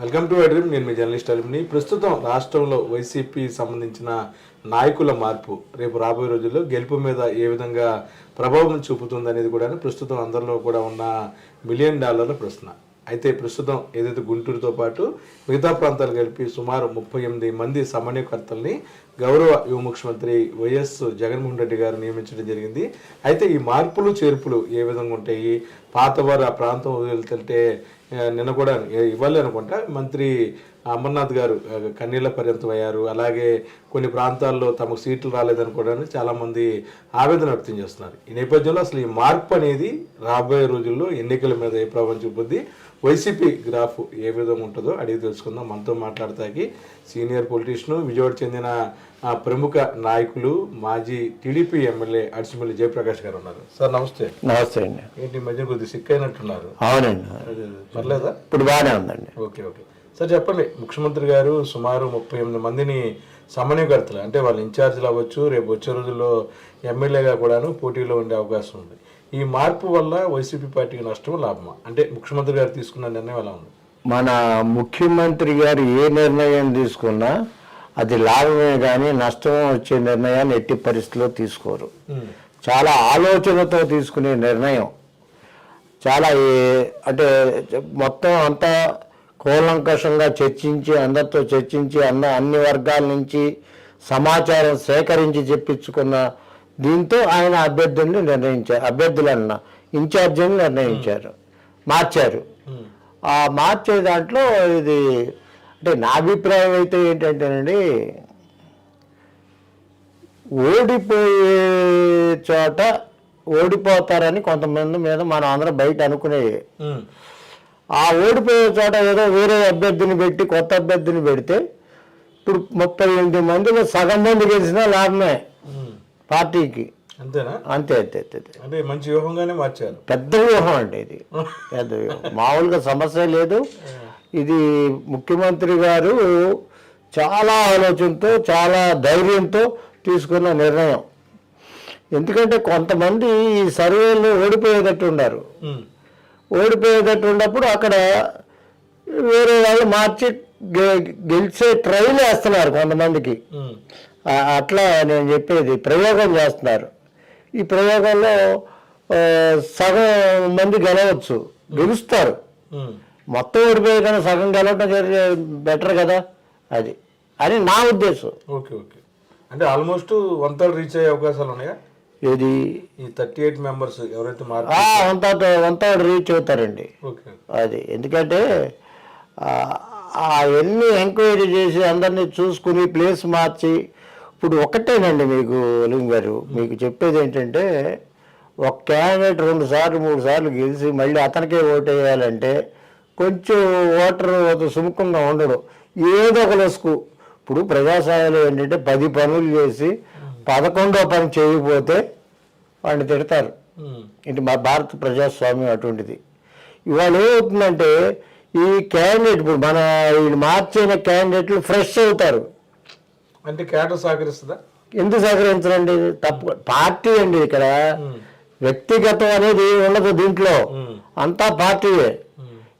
Welcome to ఎడ్రీమ్ నేను మీ journalist అలిమిని ప్రస్తుతం రాష్ట్రంలో వైసీపీ సంబంధించిన నాయకుల మార్పు రేపు రాబోయే రోజుల్లో గెలుపు మీద ఏ విధంగా ప్రభావం చూపుతుంది అనేది కూడా ప్రస్తుతం అందరిలో కూడా ఉన్న మిలియన్ డాలర్ల ప్రశ్న. అయితే ప్రస్తుతం ఏదైతే గుంటూరుతో పాటు మిగతా ప్రాంతాలు కలిపి సుమారు ముప్పై ఎనిమిది మంది సమన్వయకర్తల్ని గౌరవ యువ ముఖ్యమంత్రి వైఎస్ జగన్మోహన్ రెడ్డి గారు నియమించడం జరిగింది. అయితే ఈ మార్పులు చేర్పులు ఏ విధంగా ఉంటాయి? పాతవారు ఆ ప్రాంతం వదిలితే నిన్న కూడా ఇవ్వాలి అనుకుంటా. మంత్రి అమర్నాథ్ గారు కన్నీళ్ళ పర్యంతం అయ్యారు అలాగే కొన్ని ప్రాంతాల్లో తమకు సీట్లు రాలేదనుకోవడానికి చాలా మంది ఆవేదన వ్యక్తం చేస్తున్నారు. ఈ నేపథ్యంలో అసలు ఈ మార్పు అనేది రాబోయే రోజుల్లో ఎన్నికల మీద ఏ ప్రభావం చూపుద్ది? వైసీపీ గ్రాఫ్ ఏ విధంగా ఉంటుందో అడిగి తెలుసుకుందాం. మనతో మాట్లాడతాకి సీనియర్ పొలిటీషియన్ విజయవాడ చెందిన ప్రముఖ నాయకులు మాజీ టీడీపీ ఎమ్మెల్యే అడిసిమల్లి జయప్రకాష్ గారు ఉన్నారు. సార్ నమస్తే. నమస్తే అండి. ఏంటి మధ్య కొద్దిగా సిక్ అయినట్టున్నారు అవునండి. పర్లేదా? ఇప్పుడు బాగానే ఉందండి. Okay okay. సార్ చెప్పండి. ముఖ్యమంత్రి గారు సుమారు ముప్పై ఎనిమిది మందిని సమన్వయకర్తలు అంటే వాళ్ళ ఇన్ఛార్జీలు అవ్వచ్చు రేపు వచ్చే రోజుల్లో ఎమ్మెల్యేగా కూడాను పోటీలో ఉండే అవకాశం ఉంది. ఈ మార్పు వల్ల వైసీపీ పార్టీకి నష్టం లాభమా? అంటే ముఖ్యమంత్రి గారు తీసుకున్న నిర్ణయం ఎలా ఉంది? మన ముఖ్యమంత్రి గారు ఏ నిర్ణయం తీసుకున్నా అది లాభమే కానీ నష్టం వచ్చే నిర్ణయాన్ని ఎట్టి పరిస్థితిలో తీసుకోరు. చాలా ఆలోచనతో తీసుకునే నిర్ణయం. చాలా అంటే మొత్తం అంతా కూలంకషంగా చర్చించి అందరితో చర్చించి అన్న అన్ని వర్గాల నుంచి సమాచారం సేకరించి చెప్పించుకున్న దీంతో ఆయన అభ్యర్థుల్ని నిర్ణయించారు అభ్యర్థులన్న ఇన్ఛార్జిని నిర్ణయించారు మార్చారు. ఆ మార్చే దాంట్లో ఇది అంటే నా అభిప్రాయం అయితే ఏంటంటేనండి ఓడిపోయే చోట ఓడిపోతారని కొంతమంది మీద మనం అందరం బయట అనుకునేవి ఆ ఓడిపోయే చోట ఏదో వేరే అభ్యర్థిని పెట్టి కొత్త అభ్యర్థిని పెడితే ఇప్పుడు ముప్పై ఎనిమిది మందిలో సగం మంది గెలిచినా లాభమే. పార్టీకి. అంతేనా? అంతే అంతే అంతే. అంటే మంచి వ్యూహంగానే మార్చారు. పెద్ద వ్యూహం అండి ఇది. పెద్ద వ్యూహం. మామూలుగా సమస్య లేదు. ఇది ముఖ్యమంత్రి గారు చాలా ఆలోచనతో చాలా ధైర్యంతో తీసుకున్న నిర్ణయం. ఎందుకంటే కొంతమంది ఈ సర్వేలో ఓడిపోయేటట్టు ఉన్నారు. ఓడిపోయేటట్టు ఉన్నప్పుడు అక్కడ వేరే వాళ్ళు మార్చి గెలిచే ట్రైల్ వేస్తున్నారు కొంతమందికి. అట్లా నేను చెప్పేది ప్రయోగం చేస్తున్నారు. ఈ ప్రయోగంలో సగం మంది గెలవచ్చు గెలుస్తారు. మొత్తం ఓడిపోయే కన్నా సగం గెలవటం బెటర్ కదా అది. అని నా ఉద్దేశం. Okay okay. అంటే ఆల్మోస్ట్ వన్ థర్డ్ రీచ్ అయ్యే అవకాశాలు ఉన్నాయా? ఇది ఈ థర్టీ ఎయిట్ మెంబర్స్ ఎవరైతే వంత వంత రీచ్ అవుతారండి. అది. ఎందుకంటే ఎన్ని ఎంక్వైరీ చేసి అందరినీ చూసుకుని ప్లేస్ మార్చి ఇప్పుడు ఒకటేనండి మీకు లింగ్ గారు. మీకు చెప్పేది ఏంటంటే ఒక క్యాండిడేట్ రెండు సార్లు మూడు సార్లు గెలిచి మళ్ళీ అతనికే ఓటు వేయాలంటే కొంచెం ఓటర్ సుముఖంగా ఉండడు. ఏదో ఒక లసుకు. ఇప్పుడు ప్రజాస్వామ్యంలో ఏంటంటే పది పనులు చేసి పదకొండో పని చేయకపోతే వాడిని తిడతారు. ఇది మా భారత ప్రజాస్వామ్యం అటువంటిది. ఇవాళ ఏమవుతుందంటే ఈ క్యాండిడేట్ ఇప్పుడు మన వీళ్ళు మార్చిన క్యాండిడేట్లు ఫ్రెష్ అవుతారు. అంటే క్యాటర్ సహకరిస్తుందా? ఎందుకు సహకరించరండి? తప్పు పార్టీ అండి ఇక్కడ. వ్యక్తిగతం అనేది ఉండదు దీంట్లో. అంతా పార్టీయే.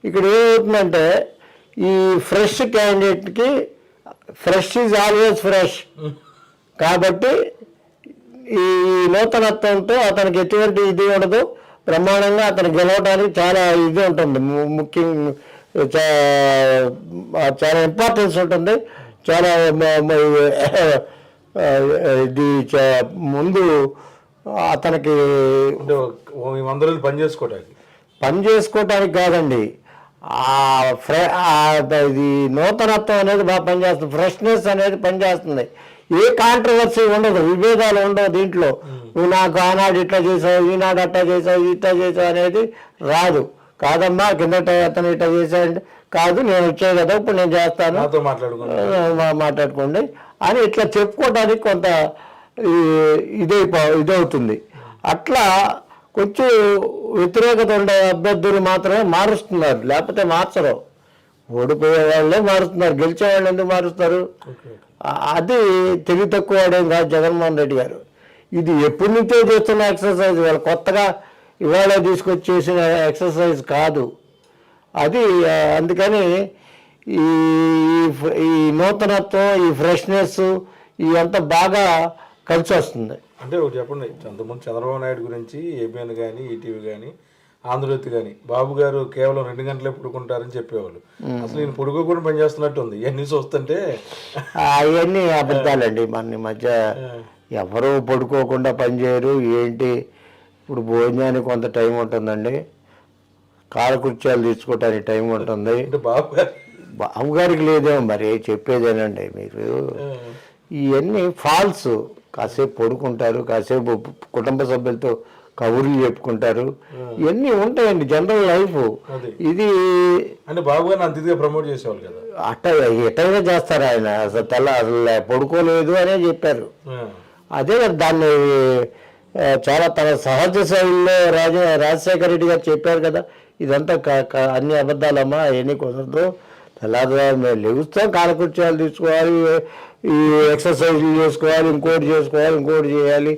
ఇక్కడ ఏమవుతుందంటే ఈ ఫ్రెష్ క్యాండిడేట్కి ఫ్రెష్ ఈజ్ ఆల్వేస్ ఫ్రెష్. కాబట్టి ఈ నూతనత్వంతో అతనికి ఎటువంటి ఇది ఉండదు. బ్రహ్మాండంగా అతను గెలవడానికి చాలా ఇది ఉంటుంది. ము- ముఖ్యం చా- చాలా ఇంపార్టెన్స్ ఉంటుంది. చాలా ఇది ముందు అతనికి వంద రోజులు పని చేసుకోవడానికి పని చేసుకోవటానికి కాదండి. ఇది నూతనత్వం అనేది బాగా పనిచేస్తుంది. ఫ్రెష్నెస్ అనేది పనిచేస్తుంది. ఏ కాంట్రవర్సీ ఉండదు విభేదాలు ఉండవు దీంట్లో. నువ్వు నాకు ఆనాడు ఇట్లా చేసావు ఈనాడు అట్లా చేసావు ఇట్లా చేసావు అనేది రాదు. కాదమ్మా కిందట అతను ఇట్లా చేశాడు కాదు నేను వచ్చాయి కదా ఇప్పుడు నేను చేస్తాను. మాట్లాడుకోండి. అని ఇట్లా చెప్పుకోవడానికి కొంత ఇదైపో ఇదవుతుంది. అట్లా కొంచెం వ్యతిరేకత ఉండే అభ్యర్థులు మాత్రమే మారుస్తున్నారు లేకపోతే మార్చరు. ఓడిపోయే వాళ్ళే మారుస్తున్నారు గెలిచే వాళ్ళు ఎందుకు మారుస్తారు? అది తెలివి తక్కువ వాడేం కాదు జగన్మోహన్ రెడ్డి గారు. ఇది ఎప్పటి నుంచో చేస్తున్న ఎక్సర్సైజ్ వాళ్ళు కొత్తగా ఇవాళ తీసుకొచ్చి చేసిన ఎక్సర్సైజ్ కాదు. అది అందుకని ఈ ఈ నూతనత్వం ఈ ఫ్రెష్నెస్ ఇదంతా బాగా కలిసి వస్తుంది అంటే ఒకటి చెప్పండి అంతకుముందు చంద్రబాబు నాయుడు గురించి ఏబిఎన్ కానీ ఈటీవీ కానీ ఆంధ్రజ్యోతి కానీ బాబు గారు కేవలం రెండు గంటలే పడుకుంటారని చెప్పేవాళ్ళు. అసలు ఈయన పడుకోకుండా పనిచేస్తున్నట్టు ఉంది. ఇవన్నీ చూస్తుంటే అవన్నీ అబద్ధాలండి. మన మధ్య ఎవరు పడుకోకుండా పనిచేయరు ఏంటి? ఇప్పుడు భోజనానికి కొంత టైం ఉంటుందండి. కాలకృత్యాలు తీసుకోవటానికి టైం ఉంటుంది. బాబు గారు బాబుగారికి లేదేమో మరి. చెప్పేదేనండి మీరు. ఇవన్నీ ఫాల్స్. కాసేపు పడుకుంటారు. కాసేపు కుటుంబ సభ్యులతో కబుర్లు చెప్పుకుంటారు. ఇవన్నీ ఉంటాయండి జనరల్ లైఫ్. ఇది అంటే బాబు అంత ఇదిగా ప్రమోట్ చేసేవాళ్ళు కదా? అట్ట ఎటైనా చేస్తారు ఆయన. అసలు తెల్ల అసలు పడుకోలేదు అనే చెప్పారు. అదే దాన్ని చాలా తన సహజ శైలిలో రాజ రాజశేఖర రెడ్డి గారు చెప్పారు కదా ఇదంతా అన్ని అబద్ధాలమ్మా అవన్నీ కుదరదు. తెల్లారు మేము లెగుస్తాం కాలకృత్యాలు తీసుకోవాలి ఈ ఎక్సర్సైజ్లు చేసుకోవాలి ఇంకోటి చేసుకోవాలి ఇంకోటి చేయాలి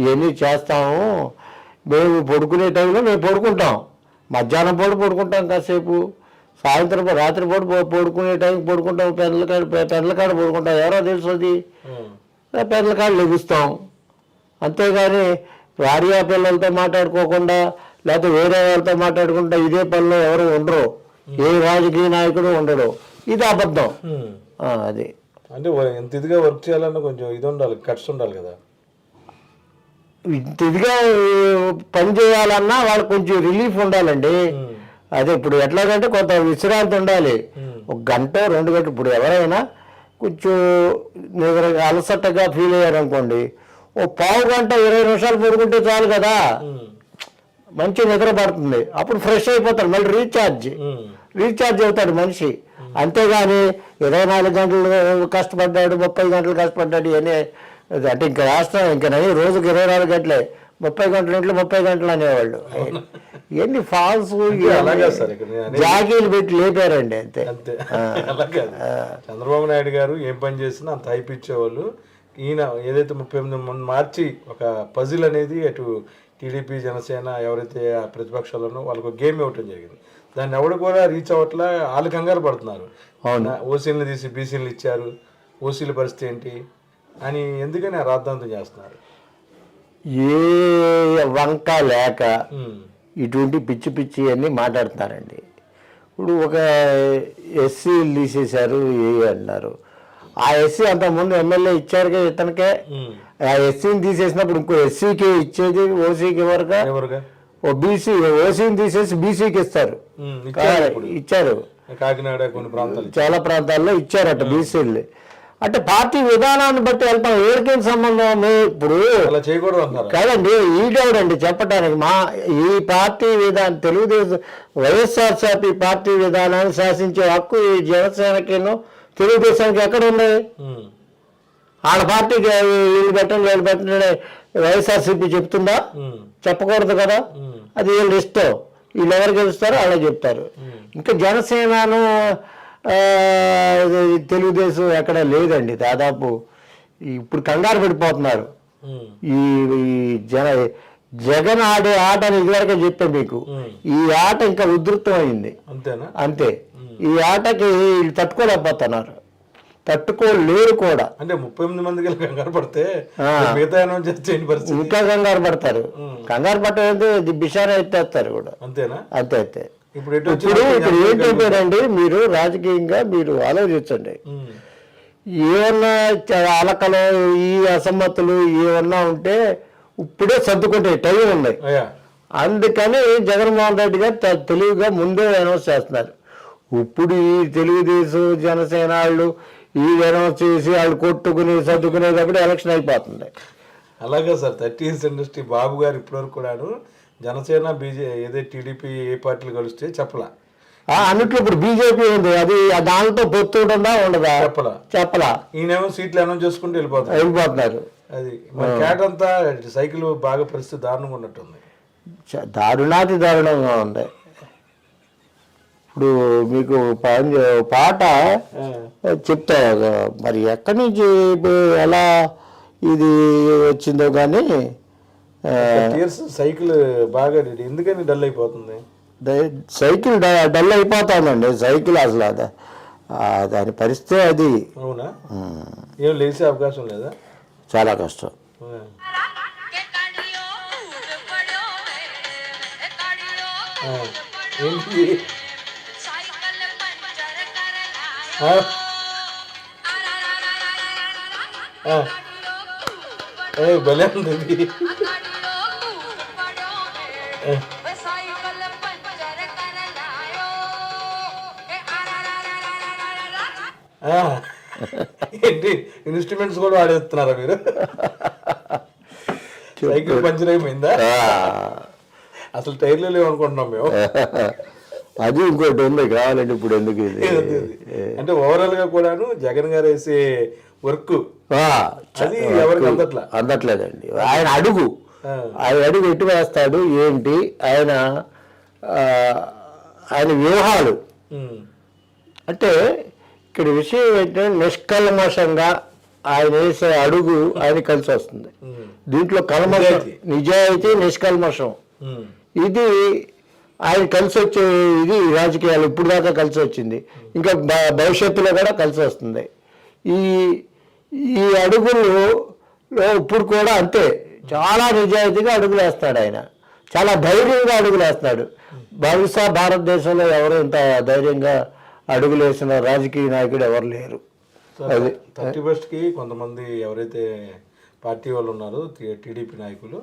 ఇవన్నీ చేస్తాము. మేము పడుకునే టైంలో మేము పడుకుంటాం. మధ్యాహ్నం పూట పడుకుంటాం కాసేపు. సాయంత్రం రాత్రి పూట పడుకునే టైంకి పడుకుంటాం. పెండ్ల కాడ పెండ్ల కాడ పడుకుంటాం. ఎవరో తెలుసు అది. పెద్దల కాళ్ళు లెగుస్తాం. అంతేగాని భార్య పిల్లలతో మాట్లాడుకోకుండా లేకపోతే వేరే వాళ్ళతో మాట్లాడుకుంటా ఇదే పనిలో ఎవరు ఉండరు. ఏ రాజకీయ నాయకుడు ఉండడు. ఇది అబద్ధం. అది. అంటే ఎంత ఇదిగా వర్క్ చేయాలన్నా కొంచెం ఇది ఉండాలి కట్స్ ఉండాలి కదా. ఇదిగా పని చేయాలన్నా వాళ్ళకి కొంచెం రిలీఫ్ ఉండాలండి. అదే ఇప్పుడు ఎట్లాగంటే కొంత విశ్రాంతి ఉండాలి. ఒక గంట రెండు గంటలు. ఇప్పుడు ఎవరైనా కొంచెం నిద్ర అలసటగా ఫీల్ అయ్యారు అనుకోండి ఓ పావు గంట ఇరవై నిమిషాలు పడుకుంటే చాలు కదా. మంచి నిద్ర పడుతుంది. అప్పుడు ఫ్రెష్ అయిపోతాడు మళ్ళీ రీఛార్జ్. రీఛార్జ్ అవుతాడు మనిషి. అంతేగాని ఇరవై నాలుగు గంటలు కష్టపడ్డాడు ముప్పై గంటలు కష్టపడ్డాడు ఇవన్నీ అంటే ఇంకా రాష్ట్రం ఇంకా రోజుకి ఇరవై నాలుగు గంటలే. ముప్పై గంటల ఇంట్లో ముప్పై గంటలు అనేవాళ్ళు. ఇవన్నీ ఫాల్స్ జాకీలు పెట్టి లేపారండి అంతే. చంద్రబాబు నాయుడు గారు ఏం పని చేసినా అంత హైప్ ఇచ్చేవాళ్ళు. ఈయన ఏదైతే ముప్పై ఎనిమిది మార్చి ఒక పజిల్ అనేది అటు టీడీపీ జనసేన ఎవరైతే ఆ ప్రతిపక్షాలు ఉన్నారో వాళ్ళకు ఒక గేమ్ ఇవ్వటం జరిగింది. దాన్ని ఎవడు కూడా రీచ్ అవ్వట్లా వాళ్ళు కంగారు పడుతున్నారు. ఓసీలను తీసి బీసీలు ఇచ్చారు. ఓసీల పరిస్థితి ఏంటి? అని ఎందుకని రాద్ధాంతం చేస్తున్నారు? ఏ వంక లేక ఇటువంటి పిచ్చి పిచ్చి అన్ని మాట్లాడుతున్నారండి. ఇప్పుడు ఒక ఎస్సీలు తీసేశారు ఏ అన్నారు. ఆ ఎస్సీ అంతకుముందు ఎమ్మెల్యే ఇచ్చారు కదా ఇతనికే. ఆ ఎస్సీని తీసేసినప్పుడు ఇంకో ఎస్సీకి ఇచ్చేది ఓసీకి ఎవరుగా? ఓ బీసీ ఓసీని తీసేసి బీసీకి ఇస్తారు. ఇచ్చారు కాకినాడ కొన్ని ప్రాంతాలు చాలా ప్రాంతాల్లో ఇచ్చారట బీసీలు. అంటే పార్టీ విధానాన్ని బట్టి వెళ్తాం ఏడికేం సంబంధం ఇప్పుడు అలా కాదండి ఈడెవడండి చెప్పడానికి మా ఈ పార్టీ విధానం తెలుగుదేశం వైఎస్ఆర్సీపీ పార్టీ విధానాన్ని శాసించే హక్కు ఈ జనసేనకిను తెలుగుదేశానికి ఎక్కడ ఉంది? వాళ్ళ పార్టీకి వీళ్ళు పెట్టండి వీళ్ళు పెట్టండి వైఎస్ఆర్సీపీ చెప్తుందా? చెప్పకూడదు కదా. అది వీళ్ళు ఇష్టం. వీళ్ళు ఎవరు గెలుస్తారో వాళ్ళే చెప్తారు. ఇంకా జనసేనను తెలుగుదేశం ఎక్కడ లేదండి. దాదాపు ఇప్పుడు కంగారు పడిపోతున్నారు. ఈ ఈ జన జగన్ ఆడే ఆటని ఇదివరకే చెప్పాను మీకు. ఈ ఆట ఇంకా ఉధృతమైంది. అంతేనా? అంతే. ఈ ఆటకి వీళ్ళు తట్టుకోలేకపోతున్నారు. తట్టుకోలేరు కూడా. అంటే ముప్పై ఎనిమిది మందికి కంగారు పడితే. మిగతా ఇంకా కంగారు పడతారు. కంగారు పట్టలేదు బిషారా ఎత్తేస్తారు కూడా. అంతేనా? అంతే అంతే. ఇప్పుడు ఇప్పుడు ఇప్పుడు ఏంటంటేనండి మీరు రాజకీయంగా మీరు ఆలోచించండి. ఏమన్నా అలకలు ఈ అసమ్మతులు ఏమన్నా ఉంటే ఇప్పుడే సర్దుకుంటే టైం ఉన్నాయి. అందుకని జగన్మోహన్ రెడ్డి గారు తెలివిగా ముందే అనౌన్స్ చేస్తున్నారు. ఇప్పుడు ఈ తెలుగుదేశం జనసేన వాళ్ళు ఈ అనౌన్స్ చేసి వాళ్ళు కొట్టుకుని సర్దుకునేటప్పుడు ఎలక్షన్ అయిపోతుంది. అలాగే సార్ థర్టీ ఇండస్ట్రీ బాబు గారు ఇప్పటివరకు కూడాను జనసేన బీజే ఏదే టీడీపీ ఏ పార్టీలు కలిస్తే చెప్పలా. అన్నిట్లో ఇప్పుడు బీజేపీ ఉంది. అది దాంతో పొత్తు ఉంటుందా? ఉండదా? చెప్పలా. చెప్పలా. ఈయనేమో సీట్లు అనౌన్స్ చేసుకుంటూ వెళ్ళిపోతారు వెళ్ళిపోతున్నారు. అది మరి క్యాట్ అంతా సైకిల్ బాగా పరిస్థితి దారుణంగా ఉన్నట్టుంది. దారుణాతి దారుణంగా ఉంది. ఇప్పుడు మీకు పాట చెప్తా మరి ఎక్కడి నుంచి ఎలా ఇది వచ్చిందో కానీ సైకిల్ బాగా ఎందుకని డల్ అయిపోతుంది? సైకిల్ డల్ అయిపోతుందండి సైకిల్ అసలు దాని పరిస్థితి అది. అవునా? ఏం లేచే అవకాశం లేదా? చాలా కష్టం. ఏంటి? భలే ఉంది ఏంటి? ఇన్స్ట్రుమెంట్స్ కూడా వాడేస్తున్నారా మీరు? సైకిల్ పంచర్ అయిపోయిందా? అసలు టైర్లు లేవు అనుకుంటున్నాం మేము. అది ఇంకోటి ఉంది కావాలంటే ఇప్పుడు ఎందుకు ఇది? అంటే ఓవరాల్గా కూడాను జగన్ గారు వేసే వర్క్ ఆ, అది ఎవరికి అందట్లా? అందట్లేదండి. ఆయన అడుగు. ఆయన అడుగు ఎటు వేస్తాడు ఏంటి ఆయన ఆయన వ్యూహాలు. అంటే ఇక్కడ విషయం ఏంటంటే నిష్కల్మషంగా ఆయన వేసే అడుగు ఆయన కలిసి వస్తుంది. దీంట్లో కల్మషం నిజాయితీ. నిష్కల్మషం. ఇది ఆయన కలిసి వచ్చే ఇది రాజకీయాలు ఇప్పుడు దాకా కలిసి వచ్చింది ఇంకా భవిష్యత్తులో కూడా కలిసి వస్తుంది ఈ ఈ అడుగులు ఇప్పుడు కూడా అంతే చాలా నిజాయితీగా అడుగులు వేస్తాడు ఆయన. చాలా ధైర్యంగా అడుగులు వేస్తాడు బహుశా భారతదేశంలో ఎవరు ఇంత ధైర్యంగా అడుగులు వేసిన రాజకీయ నాయకుడు ఎవరు లేరు. అది థర్టీ ఫస్ట్కి కొంతమంది ఎవరైతే పార్టీ వాళ్ళు ఉన్నారో టీడీపీ నాయకులు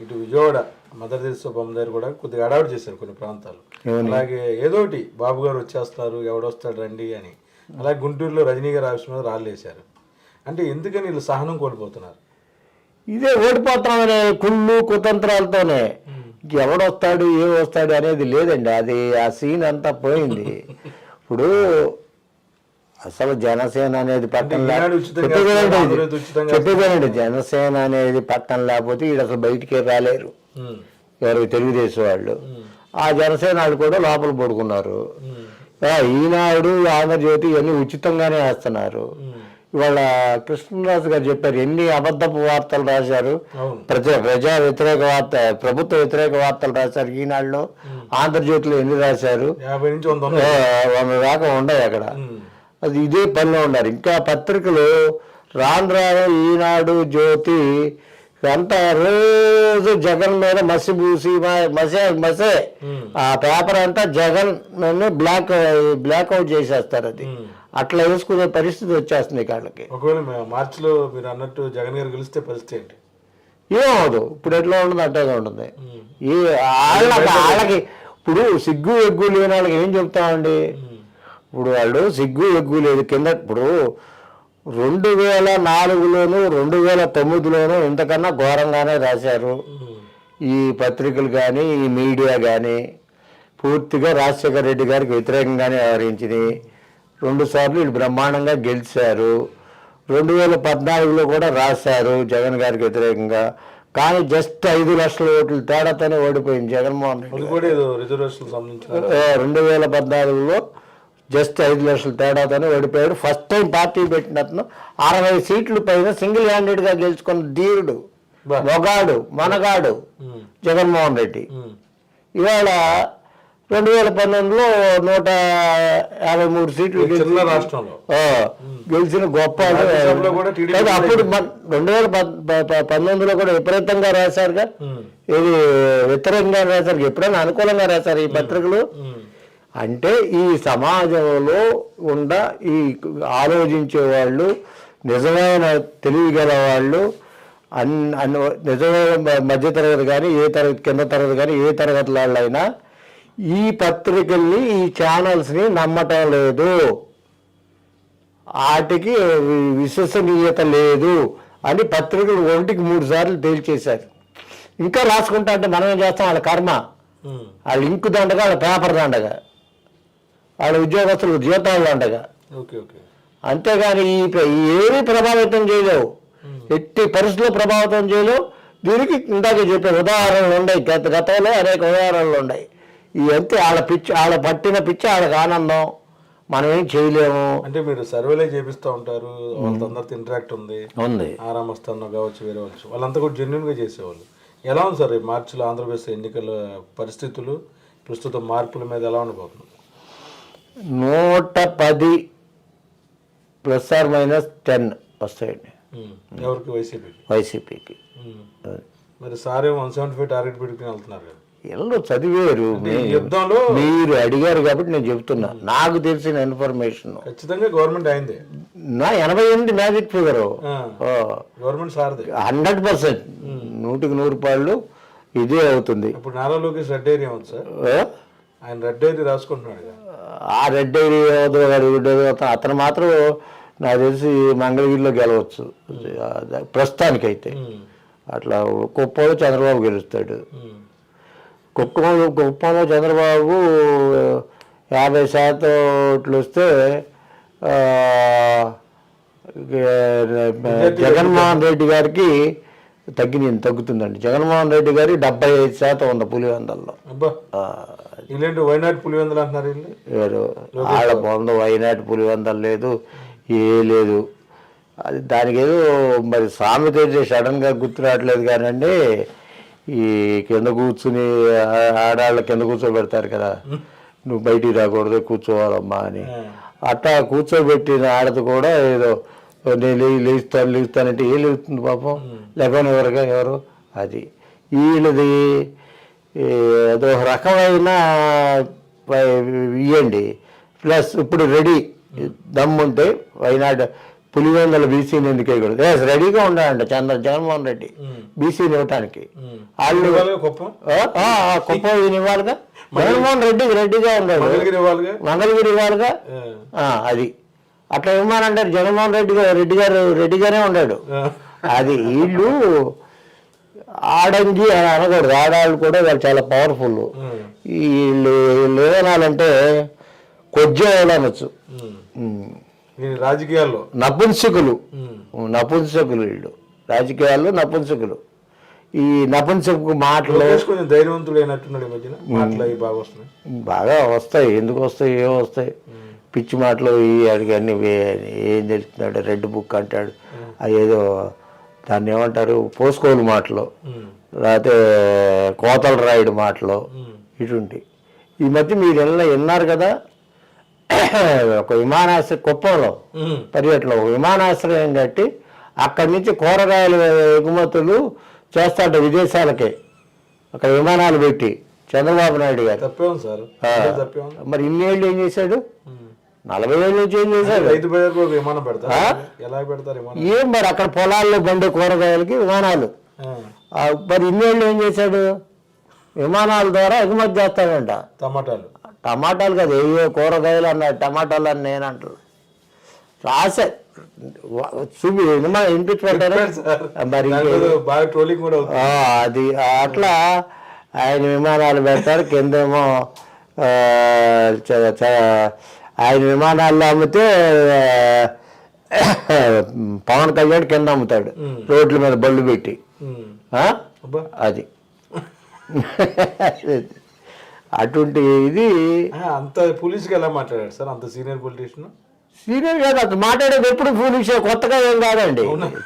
ఇటు విజయవాడ మదర్ తెరిసా బొమ్మ దగ్గర కూడా కొద్దిగా అడావిడి చేశారు కొన్ని ప్రాంతాలు. అలాగే ఏదో ఒకటి బాబు గారు వచ్చేస్తారు ఎవడొస్తాడు రండి అని. అలాగే గుంటూరులో రజనీ గారు ఆఫీస్ మీద రాళ్ళు వేశారు. అంటే ఎందుకని వీళ్ళు సహనం కోల్పోతున్నారు? ఇదే ఓడిపోతామనే కుళ్ళు కుతంత్రాలతోనే. ఎవడొస్తాడు ఏం వస్తాడు అనేది లేదండి. అది ఆ సీన్ అంతా పోయింది. ఇప్పుడు అసలు జనసేన అనేది పట్టం చెప్పేదేనండి జనసేన అనేది పట్టం లేకపోతే వీడు అసలు బయటికే రాలేరు. ఎవరు తెలుగుదేశం వాళ్ళు. ఆ జనసేన వాళ్ళు కూడా లోపల పడుకున్నారు. ఈనాడు ఆంధ్రజ్యోతి ఇవన్నీ ఉచితంగానే వేస్తున్నారు. ఇవాళ కృష్ణరాజు గారు చెప్పారు ఎన్ని అబద్ధపు వార్తలు రాశారు. ప్రజా ప్రజా వ్యతిరేక వార్త ప్రభుత్వ వ్యతిరేక వార్తలు రాశారు ఈనాడులో. ఆంధ్రజ్యోతిలో ఎన్ని రాశారు? వంద దాకా ఉండవు అక్కడ. అది ఇదే పనిలో ఉన్నారు. ఇంకా పత్రికలు రాను రాను ఈనాడు జ్యోతి అంతా రోజు జగన్ మీద మసి పూసి మసే మసే. ఆ పేపర్ అంతా జగన్ బ్లాక్ బ్లాక్ అవుట్ చేసేస్తారు అది. అట్లా వేసుకునే పరిస్థితి వచ్చేస్తుంది ఒకవేళ మే- మార్చిలో మీరు అన్నట్టు జగన్ గారు గెలిస్తే పరిస్థితి ఏంటి? ఏమవదు ఇప్పుడు ఎట్లా ఉంటుంది అట్టగా ఉంటుంది. ఈ వాళ్ళకి వాళ్ళకి ఇప్పుడు సిగ్గు ఎగ్గు లేని వాళ్ళకి ఏం చెప్తామండి. ఇప్పుడు వాళ్ళు సిగ్గు ఎగ్గు లేదు. కింద ఇప్పుడు రెండు వేల నాలుగులోను రెండు వేల తొమ్మిదిలోను ఇంతకన్నా ఘోరంగానే రాశారు. ఈ పత్రికలు కానీ ఈ మీడియా కానీ పూర్తిగా రాజశేఖర రెడ్డి గారికి వ్యతిరేకంగానే వ్యవహరించినాయి రెండు సార్లు వీళ్ళు బ్రహ్మాండంగా గెలిచారు రెండు వేల పద్నాలుగులో కూడా రాశారు జగన్ గారికి వ్యతిరేకంగా కానీ జస్ట్ ఐదు లక్షల ఓట్ల తేడాతోనే ఓడిపోయింది జగన్మోహన్ రెడ్డి రెండు వేల పద్నాలుగులో జస్ట్ ఐదు లక్షల తేడాతోనే ఓడిపోయాడు ఫస్ట్ టైం పార్టీ పెట్టిన అతను అరవై సీట్ల పైన సింగిల్ హ్యాండెడ్గా గెలుచుకున్న ధీరుడు. మొగాడు మనగాడు. జగన్మోహన్ రెడ్డి. ఇవాళ రెండు వేల పంతొమ్మిదిలో నూట యాభై మూడు సీట్లు గెలిచిన గొప్ప అప్పుడు రెండు వేల పంతొమ్మిదిలో కూడా విపరీతంగా రాశారుగా. ఇది వ్యతిరేకంగా రాశారు ఎప్పుడైనా అనుకూలంగా రాశారు ఈ పత్రికలు. అంటే ఈ సమాజంలో ఉండ ఈ ఆలోచించే వాళ్ళు నిజమైన తెలివి గల వాళ్ళు అన్ అన్ నిజమైన మధ్యతరగతి కానీ ఏ తరగతి కింద తరగతి కానీ ఏ తరగతి వాళ్ళైనా ఈ పత్రికల్ని ఈ ఛానల్స్ని నమ్మటం లేదు. వాటికి విశ్వసనీయత లేదు అని పత్రికలు ఒంటికి మూడు సార్లు తేల్చేశారు. ఇంకా రాసుకుంటా అంటే మనం ఏం చేస్తాం? వాళ్ళ కర్మ. వాళ్ళ ఇంకు దండగా వాళ్ళ పేపర్ దండగా. వాళ్ళ ఉద్యోగస్తులకు జీతాలు దండగా. అంతేగాని ఈ ఏమీ ప్రభావితం చేయలేవు. ఎట్టి పరిస్థితుల్లో ప్రభావితం చేయలేవు. దీనికి ఇందాక చెప్పే ఉదాహరణలు ఉన్నాయి గత గతంలో అనేక ఉదాహరణలు ఉన్నాయి ఈ అంతే వాళ్ళ పిచ్చి వాళ్ళ పట్టిన పిచ్చి వాళ్ళకి ఆనందం. మనం ఏం చేయలేము. అంటే మీరు సర్వేలే చేపిస్తూ ఉంటారు. వాళ్ళతో అందరితో ఇంటరాక్ట్ ఉంది. ఉంది. ఆరామస్థానం కావచ్చు వేరే వాళ్ళు వాళ్ళంతా కూడా జెన్యున్గా చేసేవాళ్ళు. ఎలా ఉంది సార్ మార్చిలో ఆంధ్రప్రదేశ్ ఎన్నికల పరిస్థితులు? ప్రస్తుతం మార్పుల మీద ఎలా ఉండబోతుంది? నూట పది ప్లస్ ఆర్ మైనస్ టెన్ వస్తాయండి. ఎవరికి? వైసీపీకి? వైసీపీకి. మరి సారే వన్ సెవెంటీ ఫైవ్ టార్గెట్ పెట్టుకుని వెళ్తున్నారు కదా. ఎల్లో చదివేరు. మీరు అడిగారు కాబట్టి నేను చెప్తున్నా నాకు తెలిసిన ఇన్ఫర్మేషన్. ఖచ్చితంగా గవర్నమెంట్ అయిందే. నా ఎనభై ఎనిమిది magic figure. Government సారదే. Hundred percent. నూటికి నూరు రూపాయలు ఇదే అవుతుంది. ఇప్పుడు నారా లోకేష్ రెడ్ ఏరియా ఉంది సార్. ఆ? ఆయన రెడ్ ఏరియా రాసుకుంటున్నాడు ఆ రెడ్డి యోధుడు గారు అతను- మాత్రం నాకు తెలిసి మంగళగిరిలో గెలవచ్చు. ప్రస్తుతానికైతే. అట్లా కుప్పంలో చంద్రబాబు గెలుస్తాడు. కుప్పంలో కుప్పంలో చంద్రబాబు యాభై శాతం ఓట్లు వస్తే జగన్మోహన్ రెడ్డి గారికి తగ్గింది తగ్గుతుందండి. జగన్మోహన్ రెడ్డి గారికి డెబ్బై ఐదు శాతం ఉంది పులివెందల్లో. ఇలాంటి వైనాడు పులివెందులు అంటున్నారు ఆడ బొంద వైనాటి పులివెందలు లేదు ఏ లేదు. అది దానికి ఏదో మరి సామెత అయితే సడన్గా గుర్తు రావట్లేదు కానండి. ఈ కింద కూర్చుని ఆడాళ్ళ కింద కూర్చోబెడతారు కదా. నువ్వు బయటికి రాకూడదు కూర్చోవాలమ్మా అని. అట్టా కూర్చోబెట్టిన ఆడది కూడా ఏదో నేను లేస్తాను లేస్తానంటే ఏ లేస్తుంది పాపం? లేకపోతే ఎవరుగా ఎవరు అది. వీళ్ళది అదో రకమైన ఇయ్యండి. ప్లస్ ఇప్పుడు రెడీ. దమ్ముంటే వైనాడు పులివెందుల బీసీని ఎందుకు వేయకూడదు? ఎస్ రెడీగా ఉండాలంట చంద్ర జగన్మోహన్ రెడ్డి బీసీని ఇవ్వటానికి. వాళ్ళు కుప్పం? ఈయన ఇవ్వాలిగా? జగన్మోహన్ రెడ్డి రెడ్డిగా ఉన్నాడు మంగళగిరి ఇవ్వాలిగా? అది. అట్లా ఇవ్వమనంటే జగన్మోహన్ రెడ్డి గారు రెడ్డి గారు రెడ్డిగానే ఉన్నాడు. అది వీళ్ళు ఆడంగి అని అనకూడదు. ఆడాళ్ళు కూడా వాళ్ళు చాలా పవర్ఫుల్. వీళ్ళు వీళ్ళు ఏమనాలంటే కొద్దిగా అనొచ్చు. రాజకీయాల్లో? నపుంసకులు. నపుంసకులు వీళ్ళు. రాజకీయాల్లో నపుంసకులు. ఈ నపుంసకు మాటలు కొంచెం ధైర్యవంతుడు అయినట్టున్నాడు ఈ మధ్యన. మాటలు అవి బాగా వస్తున్నాయి. బాగా వస్తాయి. ఎందుకు వస్తాయి? ఏం వస్తాయి? పిచ్చి మాటలు ఈ అడిగి అన్ని ఏం తెలుస్తున్నాడు రెడ్ బుక్ అంటాడు. అది ఏదో దాన్ని ఏమంటారు? పోసుకోలు మాటలు. లేకపోతే కోతల రాయుడు మాటలు. ఇటువంటి. ఈ మధ్య మీరు ఎలా విన్నారు కదా? ఒక విమానాశ్రయ కుప్పంలో. పర్యటనలో ఒక విమానాశ్రయం కట్టి అక్కడి నుంచి కూరగాయల ఎగుమతులు చేస్తాడు విదేశాలకే. అక్కడ విమానాలు పెట్టి చంద్రబాబు నాయుడు గారు. సార్? మరి ఇన్నేళ్ళు ఏం చేశాడు. నలభై ఏళ్ళ నుంచి ఏం చేశాడు? ఏం మరి అక్కడ పొలాల్లో బండే కూరగాయలకి విమానాలు. మరి ఇన్నేళ్ళు ఏం చేశాడు? విమానాల ద్వారా ఎగుమతి చేస్తాడంట. టమాటాలు. టమాటాలు కదా ఏ కూరగాయలు అన్నాడు టమాటాలు అని నేను అంటారు రాసే చూపి చెప్పాడు సార్. మరి అది అట్లా ఆయన విమానాలు పెడతారు కిందేమో ఆయన విమానాల్లో అమ్మితే పవన్ కళ్యాణ్ కింద అమ్ముతాడు రోడ్ల మీద బళ్ళు పెట్టి. అది. అటువంటి ఇది అంత పోలీసుగా ఎలా మాట్లాడాడు సార్? అంత సీనియర్ పొలిటీషియన్? సీరియల్ కాదు అతను మాట్లాడేది ఎప్పుడు ఫూలిష్ కొత్తగా ఏం కాదండి.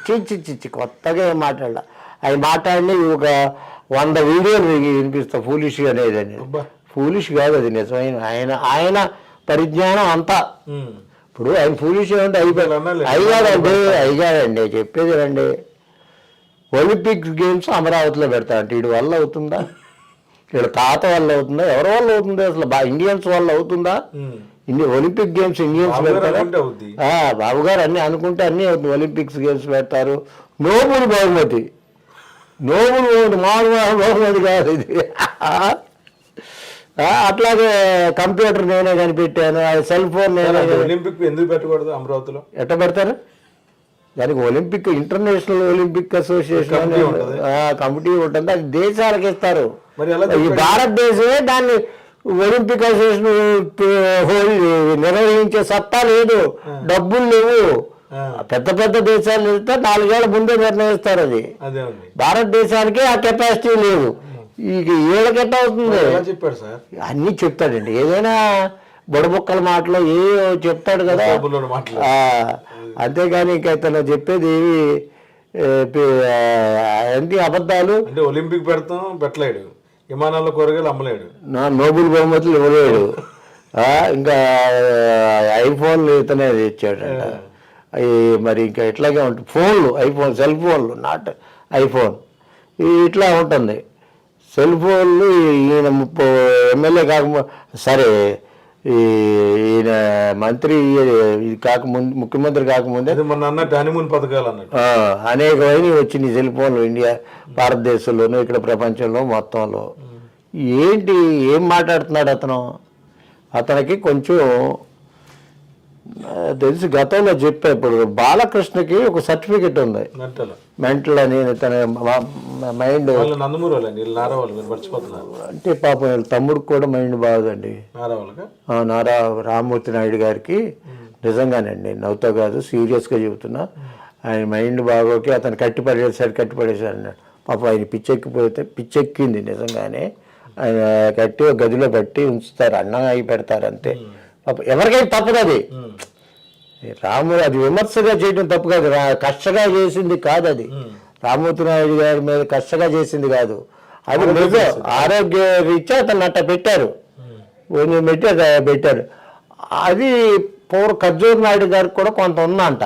చిచ్చి చిచ్చి కొత్తగా ఏం మాట్లాడాల. ఆయన మాట్లాడి ఒక వంద వీడియోలు మీకు వినిపిస్తా ఫూలిష్ అనేది అని. ఫూలిష్ కాదు అది నిజమైన. ఆయన ఆయన పరిజ్ఞానం అంతా. ఇప్పుడు ఆయన ఫూలిష్ ఏమంటే అయిపోయి అన్నాలే. అయ్యాడండి అయ్యాడండి చెప్పేది రండి ఒలింపిక్స్ గేమ్స్ అమరావతిలో పెడతా అంటే వీడి వల్ల అవుతుందా? వీళ్ళ తాత వల్ల అవుతుందా? ఎవరి వల్ల అవుతుందా అసలు? బా ఇండియన్స్ వల్ల అవుతుందా. ఇన్ని ఒలింపిక్ గేమ్స్ ఇండియన్స్ పెడతారా? బాబు గారు అన్ని అనుకుంటే అన్ని అవుతుంది. ఒలింపిక్స్ గేమ్స్ పెడతారు. నోబుల్ బహుమతి. నోబుల్ బహుమతి మామూలు బహుమతి కాదు ఇది. ఆ, అట్లాగే కంప్యూటర్ నేనే కనిపెట్టాను సెల్ ఫోన్ నేనే ఒలింపిక్ ఎందుకు పెట్టకూడదు అమరావతిలో? ఎట్ట పెడతారు? దానికి olympic international olympic association committee ఉంటది. అది దేశాలకు ఇస్తారు. ఈ భారతదేశమే దాన్ని ఒలింపిక్ అసోసియేషన్ నిర్వహించే సత్తా లేదు. డబ్బులు లేవు. పెద్ద పెద్ద దేశాలు వెళ్తే నాలుగేళ్ళ ముందే నిర్ణయిస్తారు అది. భారతదేశానికి ఆ కెపాసిటీ లేదు. ఇక ఏళ్ళకెట్ట అవుతుంది? అన్నీ చెప్తాడండి. ఏదైనా బుడబుక్కల మాటలో ఏ చెప్తాడు కదా. అంతేగాని ఇంకా ఇతను చెప్పేది ఏ, పి- ఆ, ఏంటి అబద్ధాలు? అంటే ఒలింపిక్ పెడతాం పెట్టలేడు. విమానాల్లో కూరగాయలు అమ్మలేడు. నా నోబుల్ బహుమతులు ఇవ్వలేడు. ఇంకా ఐఫోన్లు ఇతనే ఇచ్చాడంట అవి మరి ఇంకా ఇట్లాగే ఉంటుంది ఫోన్లు ఐఫోన్ సెల్ ఫోన్లు నాట్ ఐఫోన్. ఇట్లా ఉంటుంది. సెల్ ఫోన్లు ఈయన ముప్పై ఎమ్మెల్యే కాక సరే ఈయన మంత్రి ఇది కాకముందు ముఖ్యమంత్రి కాకముందే మొన్న అన్నట్టు హనీమూన్ పథకాలు అన్నట్టు. అనేకమైన వచ్చినాయి సెల్ ఫోన్లు ఇండియా భారతదేశంలోనూ ఇక్కడ ప్రపంచంలో మొత్తంలో. ఏంటి ఏం మాట్లాడుతున్నాడు అతను? అతనికి కొంచెం తెలిసి. గతంలో చెప్పా ఇప్పుడు బాలకృష్ణకి ఒక సర్టిఫికెట్ ఉంది. మెంటల్. అని తన మైండ్. అంటే పాపం వీళ్ళ తమ్ముడికి కూడా మైండ్ బాగుందండి. నారా రామ్మూర్తి నాయుడు గారికి నిజంగానండి. నవ్వుతా కాదు సీరియస్గా చెబుతున్నా. ఆయన మైండ్ బాగోకి అతను కట్టి పడేసాడు కట్టి పడేసాడు అన్నాడు పాప ఆయన పిచ్చెక్కిపోతే పిచ్చెక్కింది నిజంగానే. ఆయన కట్టి గదిలో కట్టి ఉంచుతారు అన్నం అయి పెడతారు అంతే. ఎవరికైనా తప్పదు అది. రాముడు అది విమర్శగా చేయడం తప్పు కాదు. కష్టంగా చేసింది కాదు అది. రామ్మూర్తి నాయుడు గారి మీద కష్టంగా చేసింది కాదు. అది నిజం. ఆరోగ్య రీత్యా అతను అట్ట పెట్టారు. కొంచెం పెట్టి పెట్టారు. అది పౌర ఖర్జూర్ నాయుడు గారికి కూడా కొంత ఉందంట.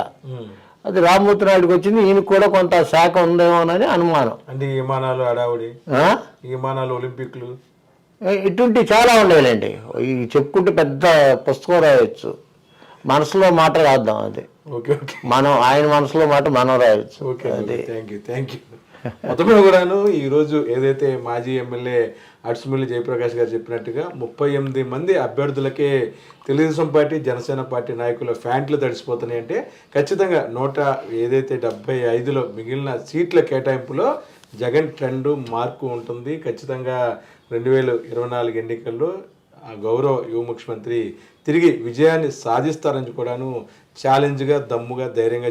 అది రామ్మూర్తి నాయుడుకి వచ్చింది. ఈయనకి కూడా కొంత శాఖ ఉందేమోనని అనుమానం. అంటే విమానాలు? ఈ విమానాలు ఒలింపిక్లు. ఇటువంటి చాలా ఉండేలండి ఇవి చెప్పుకుంటే పెద్ద పుస్తకం రాయొచ్చు. మనసులో మాట రాద్దాం అది. మనం ఆయన మనసులో మాట మనం రాయొచ్చు. ఓకే అది. థ్యాంక్ యూ థ్యాంక్ యూ మొత్తమే కూడాను ఈరోజు ఏదైతే మాజీ ఎమ్మెల్యే అడ్సుమిల్లి జయప్రకాష్ గారు చెప్పినట్టుగా ముప్పై ఎనిమిది మంది అభ్యర్థులకే తెలుగుదేశం పార్టీ జనసేన పార్టీ నాయకుల ఫ్యాంట్లు తడిసిపోతున్నాయి అంటే ఖచ్చితంగా నూట ఏదైతే డెబ్బై ఐదులో మిగిలిన సీట్ల కేటాయింపులో జగన్ ట్రెండ్ మార్పు ఉంటుంది. ఖచ్చితంగా రెండు వేల ఇరవై నాలుగు ఎన్నికల్లో ఆ గౌరవ యువ ముఖ్యమంత్రి తిరిగి విజయాన్ని సాధిస్తారని కూడాను ఛాలెంజ్గా దమ్ముగా ధైర్యంగా